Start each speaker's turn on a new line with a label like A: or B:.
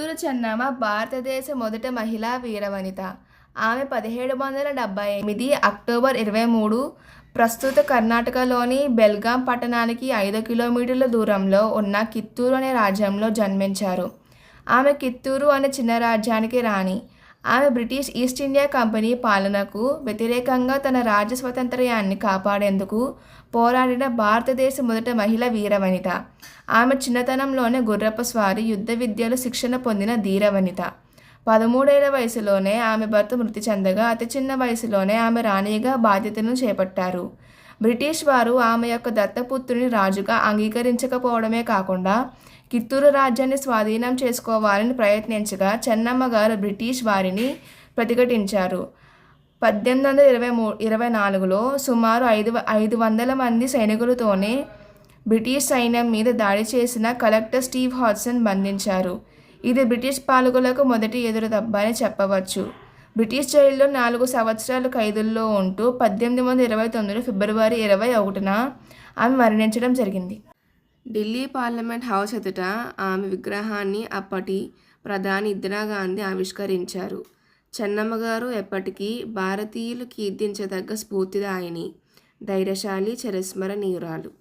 A: చిత్తూరు చెన్నమ్మ భారతదేశ మొదటి మహిళా వీరవనిత. ఆమె పదిహేడు వందల డెబ్బై ఎనిమిది అక్టోబర్ ఇరవై మూడు ప్రస్తుత కర్ణాటకలోని బెల్గాం పట్టణానికి ఐదు కిలోమీటర్ల దూరంలో ఉన్న కిత్తూరు అనే రాజ్యంలో జన్మించారు. ఆమె కిత్తూరు అనే చిన్న రాజ్యానికి రాణి. ఆమె బ్రిటిష్ ఈస్ట్ ఇండియా కంపెనీ పాలనకు వ్యతిరేకంగా తన రాజ్య స్వాతంత్ర్యాన్ని కాపాడేందుకు పోరాడిన భారతదేశ మొదటి మహిళ వీరవనిత. ఆమె చిన్నతనంలోనే గుర్రపు స్వారి యుద్ధ విద్యలో శిక్షణ పొందిన ధీరవనిత. పదమూడేళ్ళ వయసులోనే ఆమె భర్త మృతి చెందగా అతి చిన్న వయసులోనే ఆమె రాణిగా బాధ్యతలను చేపట్టారు. బ్రిటిష్ వారు ఆమె యొక్క దత్తపుత్రుని రాజుగా అంగీకరించకపోవడమే కాకుండా కిత్తూరు రాజ్యాన్ని స్వాధీనం చేసుకోవాలని ప్రయత్నించగా చెన్నమ్మ గారు బ్రిటిష్ వారిని ప్రతిఘటించారు. పద్దెనిమిది వందల ఇరవై మూ ఇరవై నాలుగులో సుమారు ఐదు ఐదు వందల మంది సైనికులతోనే బ్రిటిష్ సైన్యం మీద దాడి చేసిన కలెక్టర్ స్టీవ్ హాడ్సన్ బంధించారు. ఇది బ్రిటిష్ పాలకులకు మొదటి ఎదురు దెబ్బ అని చెప్పవచ్చు. బ్రిటిష్ జైల్లో నాలుగు సంవత్సరాలు ఖైదుల్లో ఉంటూ పద్దెనిమిది వందల ఇరవై తొమ్మిది ఫిబ్రవరి ఇరవై ఒకటిన ఆమె మరణించడం జరిగింది. ఢిల్లీ పార్లమెంట్ హౌస్ ఎదుట ఆమె విగ్రహాన్ని అప్పటి ప్రధాని ఇందిరాగాంధీ ఆవిష్కరించారు. చెన్నమ్మ గారు ఎప్పటికీ భారతీయులు కీర్తించదగ్గ స్ఫూర్తిదాయిని ధైర్యశాలి చిరస్మరణీయురాలు.